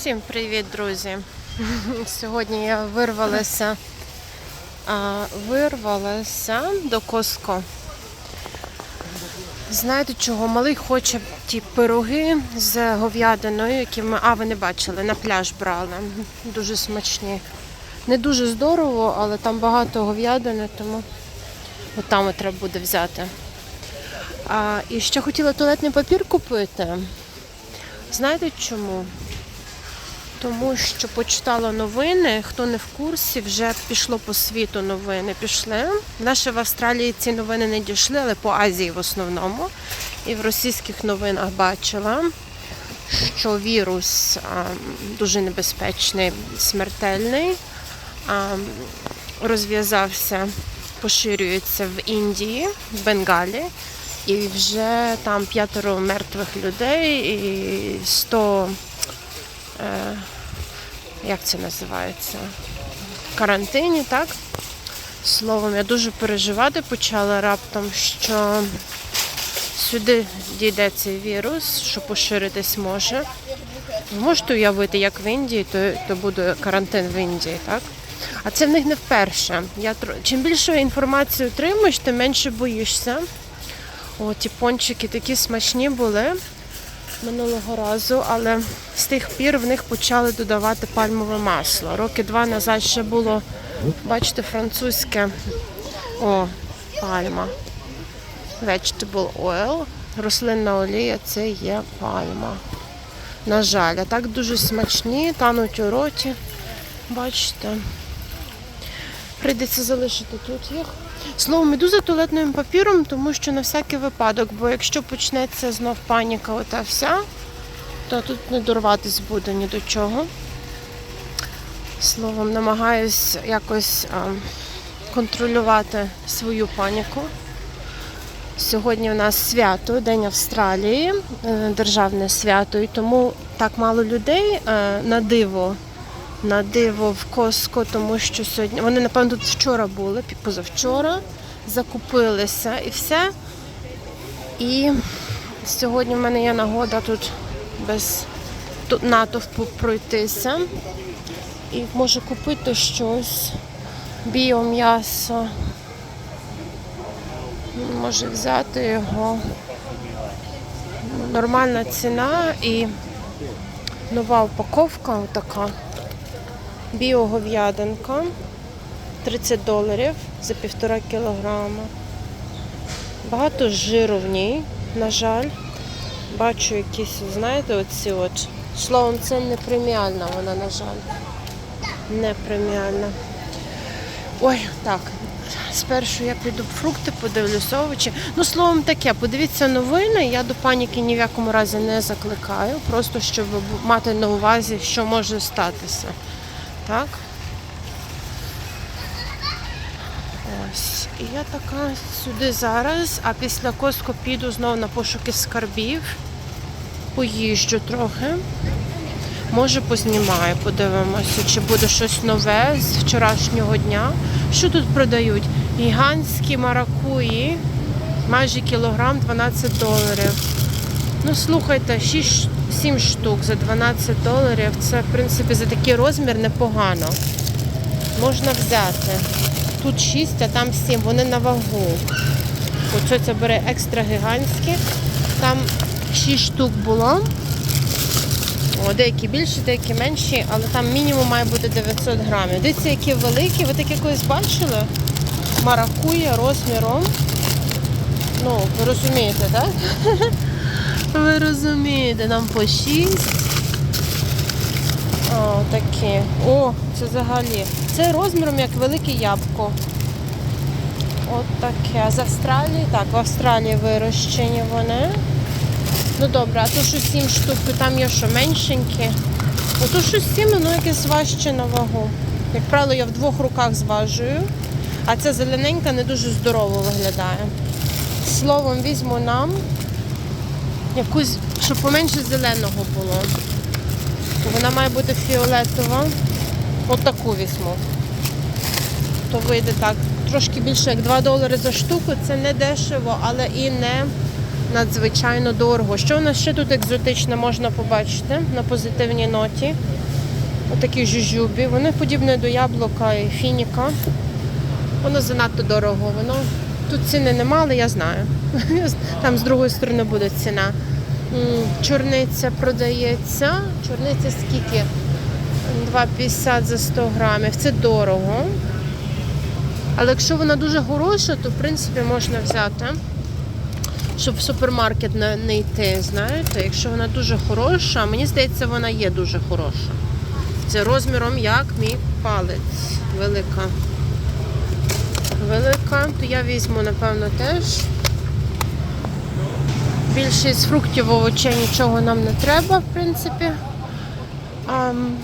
Всім привіт, друзі! Сьогодні я вирвалася, вирвалася до Коско. Знаєте чого? Малий хоче ті пироги з говядиною, які ми. А, ви не бачили, на пляж брали. Дуже смачні. Не дуже здорово, але там багато говядини, тому от там треба буде взяти. А, і ще хотіла туалетний папір купити. Знаєте чому? Тому що почитала новини, хто не в курсі, вже пішло по світу новини. Пішли. Лише в Австралії ці новини не дійшли, але по Азії в основному. І в російських новинах бачила, що вірус а, дуже небезпечний, смертельний, а, розв'язався, поширюється в Індії, в Бенгалі. І вже там п'ятеро мертвих людей і 100 е, як це називається? Карантині, так? Словом, я дуже переживати почала раптом, що сюди дійде цей вірус, що поширитись може. Ви можете уявити, як в Індії, то, то буде карантин в Індії, так? А це в них не вперше. Я, чим більше інформації отримуєш, тим менше боїшся. О, ті пончики такі смачні були минулого разу, але з тих пір в них почали додавати пальмове масло. Роки два назад ще було, бачите, французьке о, пальма. Vegetable oil. Рослинна олія це є пальма. На жаль, а так дуже смачні, тануть у роті. Бачите. Прийдеться залишити тут їх. Словом, іду за туалетним папіром, тому що на всякий випадок, бо якщо почнеться знов паніка, ота вся, то тут не дорватись буде ні до чого. Словом, намагаюсь якось а, контролювати свою паніку. Сьогодні у нас свято, День Австралії, е, державне свято, і тому так мало людей е, на диво. На диво в Коско, тому що сьогодні вони, напевно, тут вчора були, позавчора, закупилися і все. І сьогодні в мене є нагода тут без тут натовпу пройтися. І можу купити щось, біом'ясо. Може взяти його. Нормальна ціна і нова упаковка така. Біогов'ядинка 30 доларів за півтора кілограма. Багато жиру в ній, на жаль. Бачу якісь, знаєте, оці от. Словом, це не преміальна вона, на жаль. Не преміальна. Ой, так. Спершу я піду фрукти, подивлюсь, овочі. Ну, словом, таке, подивіться новини. Я до паніки ні в якому разі не закликаю, просто щоб мати на увазі, що може статися. Так. Ось. І я така сюди зараз, а після Коско піду знов на пошуки скарбів. Поїжджу трохи. Може познімаю, подивимося, чи буде щось нове з вчорашнього дня. Що тут продають? Гігантські маракуї, майже кілограм 12 доларів. Ну, слухайте, 6, 7 штук за 12 доларів. Це, в принципі, за такий розмір непогано. Можна взяти. Тут 6, а там 7. Вони на вагу. Оце це бере екстра гігантські. Там 6 штук було. О, деякі більші, деякі менші, але там мінімум має бути 900 грамів. Дивіться, які великі. Ви такі колись бачили? Маракуя розміром. Ну, ви розумієте, так? Ви розумієте, нам по 6. О, такі. О, це взагалі. Це розміром як велике ябко. От таке. А з Австралії? Так, в Австралії вирощені вони. Ну добре, а то що 7 штук, там є що меншенькі. Ото що 7, воно якесь важче на вагу. Як правило, я в двох руках зважую, а ця зелененька не дуже здорово виглядає. Словом, візьму нам якусь, щоб поменше зеленого було. Вона має бути фіолетова. Отаку візьму. То вийде так. Трошки більше як 2 долари за штуку. Це не дешево, але і не надзвичайно дорого. Що у нас ще тут екзотичне можна побачити на позитивній ноті? Отакі жужубі. Вони подібні до яблука і фініка. Воно занадто дорого. Воно тут ціни нема, але я знаю. Там з другої сторони буде ціна. Чорниця продається. Чорниця скільки? 2,50 за 100 грамів. Це дорого. Але якщо вона дуже хороша, то в принципі можна взяти, щоб в супермаркет не, йти. Знаєте, якщо вона дуже хороша, мені здається, вона є дуже хороша. Це розміром як мій палець. Велика. Велика, то я візьму, напевно, теж. Більшість фруктів, овочей нічого нам не треба, в принципі. Ам,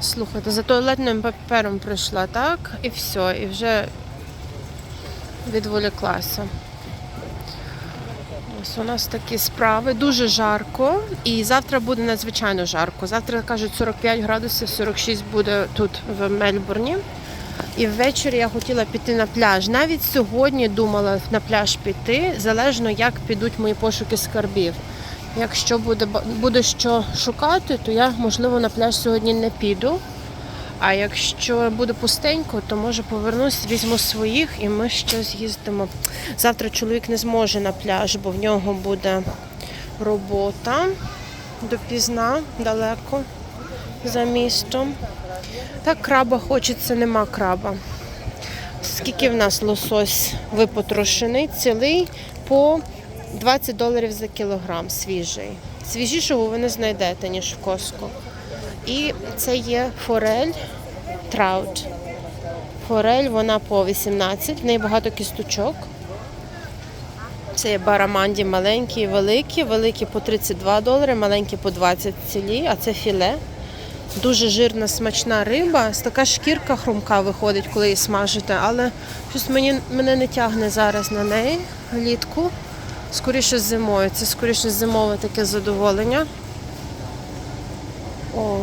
слухайте, за туалетним папером прийшла, так? І все, і вже відволіклася. Ось у нас такі справи. Дуже жарко. І завтра буде надзвичайно жарко. Завтра кажуть 45 градусів, 46 буде тут в Мельбурні. І ввечері я хотіла піти на пляж. Навіть сьогодні думала на пляж піти, залежно як підуть мої пошуки скарбів. Якщо буде, буде що шукати, то я, можливо, на пляж сьогодні не піду. А якщо буде пустенько, то може повернусь, візьму своїх і ми ще з'їздимо. Завтра чоловік не зможе на пляж, бо в нього буде робота допізна, далеко за містом. Так, краба хочеться, нема краба. Скільки в нас лосось випотрошений, цілий по 20 доларів за кілограм свіжий. Свіжішого ви не знайдете, ніж в Коско. І це є форель траут. Форель, вона по 18, в неї багато кісточок. Це є бараманді маленькі і великі. Великі по 32 долари, маленькі по 20 цілі, а це філе. Дуже жирна, смачна риба. Така шкірка хрумка виходить, коли її смажите, але щось мені, мене не тягне зараз на неї влітку. Скоріше зимою. Це скоріше зимове таке задоволення. О.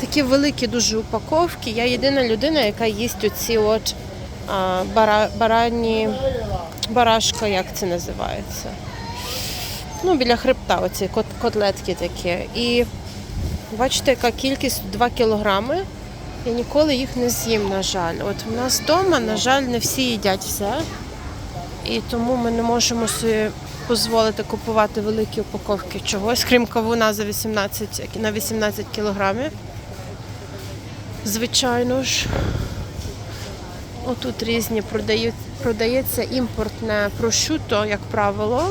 Такі великі дуже упаковки. Я єдина людина, яка їсть оці от а, бара, баранні, барашка, як це називається. Ну, біля хребта, оці кот, котлетки такі. І бачите, яка кількість 2 кілограми. Я ніколи їх не з'їм, на жаль. От в нас вдома, на жаль, не всі їдять все. І тому ми не можемо собі дозволити купувати великі упаковки чогось, крім кавуна за 18, на 18 кілограмів. Звичайно ж. Отут різні продають, продається імпортне прошуто, як правило.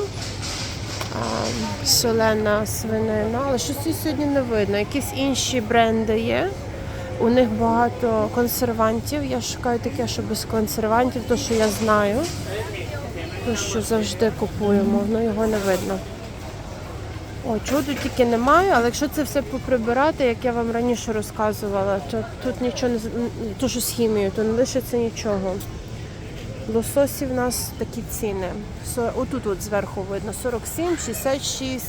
А, солена свинина, але щось сьогодні не видно. Якісь інші бренди є. У них багато консервантів. Я шукаю таке, що без консервантів, то що я знаю. То, що завжди купуємо, ну його не видно. О, чого тільки немає, але якщо це все поприбирати, як я вам раніше розказувала, то тут нічого не то, що з хімією, то не лишиться нічого. Лососі в нас такі ціни. Отут от зверху видно 47, 66,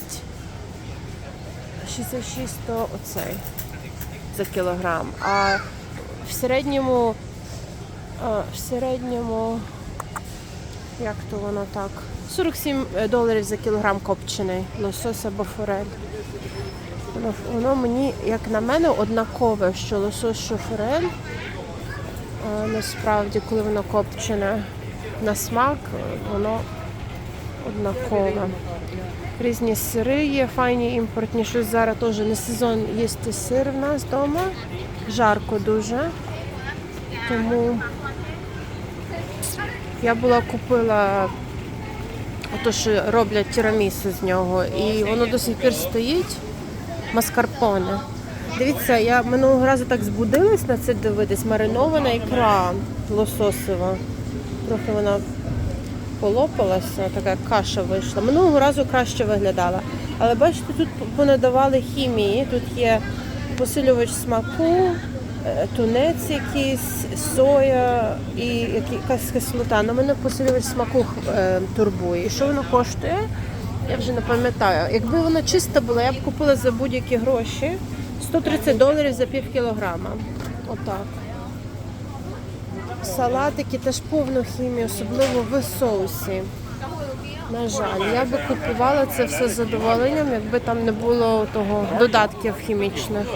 66 то оцей за кілограм. А в середньому, в середньому як то воно так? 47 доларів за кілограм копчений лосось або форель. Воно мені, як на мене, однакове, що лосось, що форель. А, насправді, коли воно копчене на смак, воно однакове. Різні сири є, файні імпортні. Щось зараз теж не сезон їсти сир в нас вдома. Жарко дуже. Тому я була купила ото, що роблять тірамісу з нього, і воно до сих пір стоїть. Маскарпоне. Дивіться, я минулого разу так збудилась на це дивитись. Маринована ікра лососова. Трохи вона полопалася, така каша вийшла. Минулого разу краще виглядала. Але бачите, тут понадавали хімії. Тут є посилювач смаку, е, тунець якийсь, соя і якась кислота. На мене посилювач смаку е, турбує. І що воно коштує? Я вже не пам'ятаю. Якби вона чиста була, я б купила за будь-які гроші 130 доларів за пів кілограма. Отак. Салатики теж повну хімію, особливо в соусі. На жаль, я би купувала це все з задоволенням, якби там не було того додатків хімічних.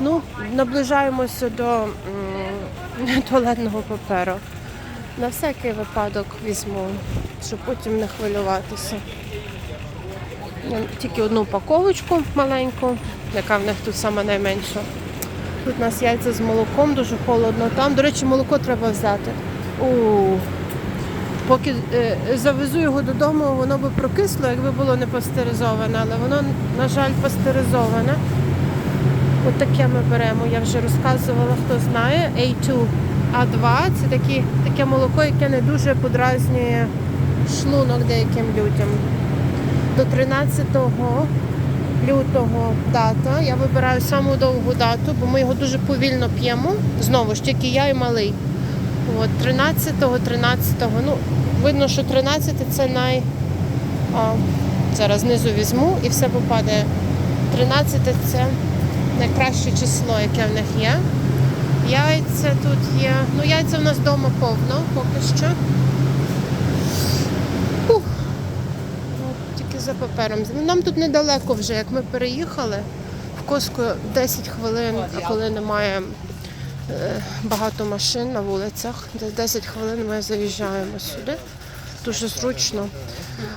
Ну, наближаємося до м, туалетного паперу. На всякий випадок візьму, щоб потім не хвилюватися. Тільки одну упаковочку маленьку, яка в них тут сама найменша. Тут у нас яйця з молоком, дуже холодно там. До речі, молоко треба взяти. У, Поки е, завезу його додому, воно би прокисло, якби було не пастеризоване, але воно, на жаль, пастеризоване. От таке ми беремо, я вже розказувала, хто знає. A2, A2 це такі, таке молоко, яке не дуже подразнює шлунок деяким людям. До 13 лютого дата. Я вибираю саму довгу дату, бо ми його дуже повільно п'ємо. Знову ж тільки я і малий. От, 13-го, 13-го. Ну, видно, що 13 це най. А, зараз знизу візьму і все попадає. 13 це найкраще число, яке в них є. Яйця тут є. Ну, яйця в нас вдома повно поки що. Ух. Ну, Тільки за папером. Нам тут недалеко вже, як ми переїхали. В Коску 10 хвилин, а коли немає е, багато машин на вулицях, десь 10 хвилин ми заїжджаємо сюди. Дуже зручно.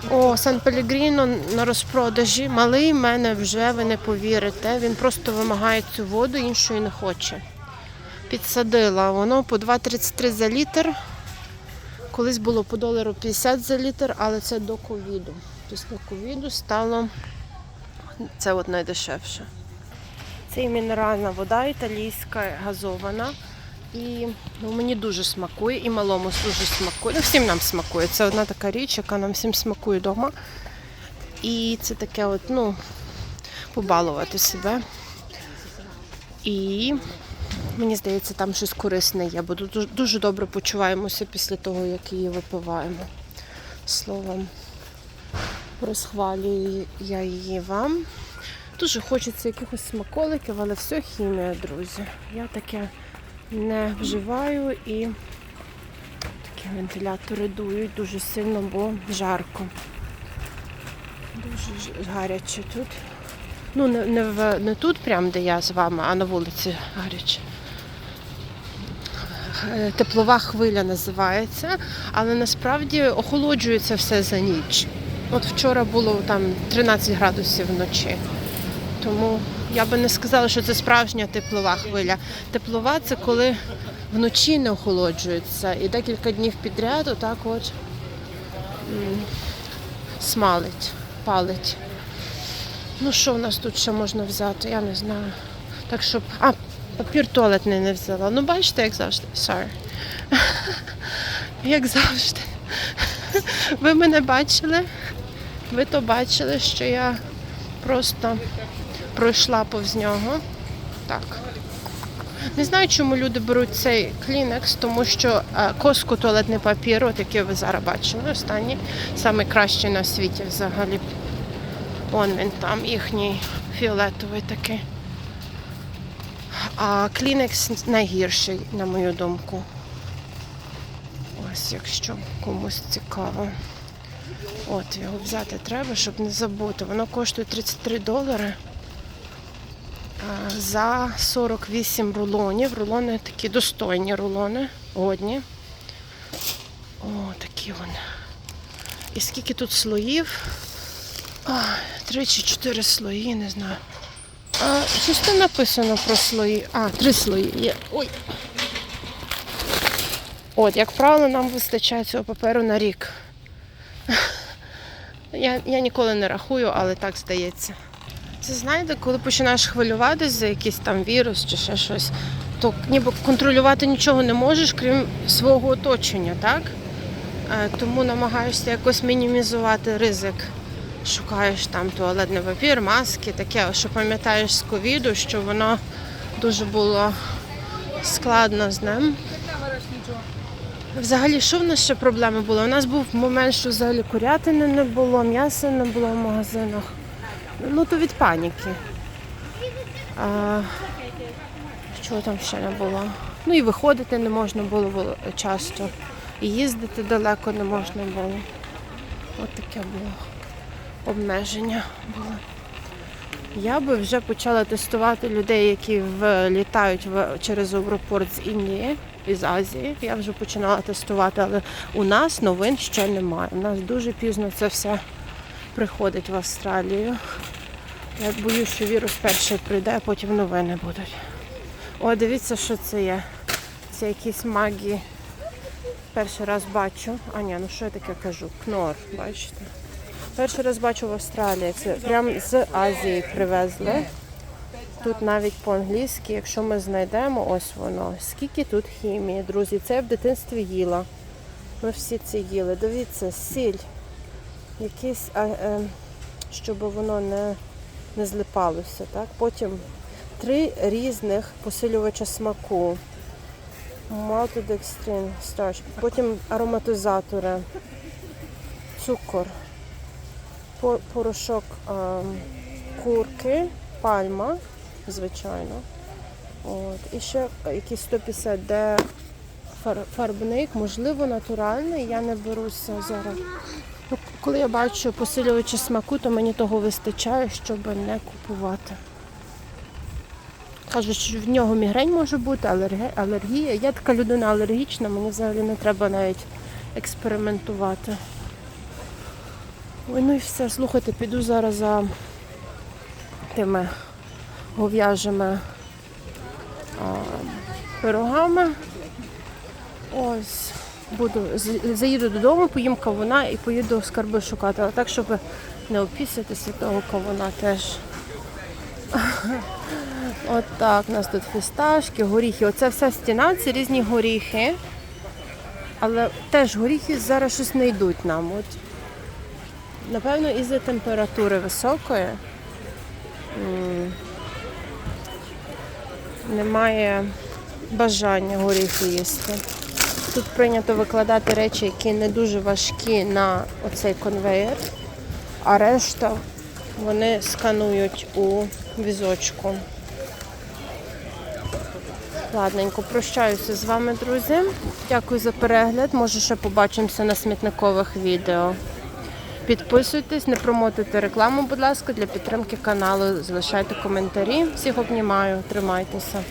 О, Сан Пелігріно на розпродажі. Малий мене вже, ви не повірите. Він просто вимагає цю воду, іншої не хоче. Підсадила воно по 2,33 за літр. Колись було по долару 50 за літр, але це до ковіду. Після ковіду стало це от найдешевше. Це і мінеральна вода італійська, газована. І ну, мені дуже смакує, і малому дуже смакує. Ну, всім нам смакує. Це одна така річ, яка нам всім смакує вдома. І це таке, от, ну, побалувати себе. І мені здається, там щось корисне є, бо дуже, добре почуваємося після того, як її випиваємо. Словом, розхвалюю я її вам. Дуже хочеться якихось смаколиків, але все хімія, друзі. Я таке не вживаю і такі вентилятори дують дуже сильно, бо жарко. Дуже гаряче тут. Ну, не, не, в, не тут, прям, де я з вами, а на вулиці гаряче. Теплова хвиля називається, але насправді охолоджується все за ніч. От вчора було там 13 градусів вночі. Тому я би не сказала, що це справжня теплова хвиля. Теплова це коли вночі не охолоджується і декілька днів підряд отак от смалить, палить. Ну що в нас тут ще можна взяти? Я не знаю. Так що. А, папір туалетний не взяла. Ну бачите, як завжди. Sorry. Як завжди. Ви мене бачили? Ви то бачили, що я просто пройшла повз нього. Так. Не знаю, чому люди беруть цей клінекс, тому що е, коску туалетний папір, от який ви зараз бачили, останній, найкращий на світі взагалі. Вон він там, їхній фіолетовий такий. А клінекс найгірший, на мою думку. Ось, якщо комусь цікаво. От, його взяти треба, щоб не забути. Воно коштує 33 долари за 48 рулонів. Рулони такі достойні рулони, годні. О, такі вони. І скільки тут слоїв? Три чи чотири слої, не знаю. А, щось там написано про слої. А, три слої є. Ой. От, як правило, нам вистачає цього паперу на рік. Я, я ніколи не рахую, але так здається. Це знаєте, коли починаєш хвилюватися за якийсь там вірус чи ще щось, то ніби контролювати нічого не можеш, крім свого оточення, так? Е, Тому намагаєшся якось мінімізувати ризик. Шукаєш там туалетний папір, маски, таке, що пам'ятаєш з ковіду, що воно дуже було складно з ним. Взагалі, що в нас ще проблеми були? У нас був момент, що взагалі курятини не було, м'яса не було в магазинах. Ну, то від паніки. А, чого там ще не було? Ну і виходити не можна було було часто. І їздити далеко не можна було. От таке було обмеження було. Я би вже почала тестувати людей, які в- літають через аеропорт з Індії, із Азії. Я вже починала тестувати, але у нас новин ще немає. У нас дуже пізно це все приходить в Австралію. Я боюсь, що вірус перший прийде, а потім новини будуть. О, дивіться, що це є. Це якісь магії. Перший раз бачу. А ні, ну що я таке кажу? Кнор, бачите? Перший раз бачу в Австралії. Це прямо з Азії привезли. Тут навіть по-англійськи, якщо ми знайдемо, ось воно. Скільки тут хімії, друзі. Це я в дитинстві їла. Ми всі це їли. Дивіться, сіль. Якийсь, а, е, щоб воно не, не злипалося. Так? Потім три різних посилювача смаку. Maltodextrin starch. Потім ароматизатори, цукор, порошок ем, курки, пальма, звичайно. От. І ще якийсь 150 де фарбник, можливо, натуральний. Я не беруся зараз. Ну, Коли я бачу посилювачі смаку, то мені того вистачає, щоб не купувати. Кажуть, що в нього мігрень може бути, алергія. Я така людина алергічна, мені взагалі не треба навіть експериментувати. Ой, ну і все, слухайте, піду зараз за тими гов'яжими пирогами. Ось. Буду, заїду додому, поїм кавуна і поїду скарби шукати. Але так, щоб не опісятися того кавуна теж. От так, у нас тут фісташки, горіхи. Оце вся стіна, це різні горіхи. Але теж горіхи зараз щось не йдуть нам. От, напевно, із-за температури високої. Немає бажання горіхи їсти. Тут прийнято викладати речі, які не дуже важкі на оцей конвейер, а решта вони сканують у візочку. Ладненько, прощаюся з вами, друзі. Дякую за перегляд. Може, ще побачимося на смітникових відео. Підписуйтесь, не промотуйте рекламу, будь ласка, для підтримки каналу. Залишайте коментарі. Всіх обнімаю, тримайтеся.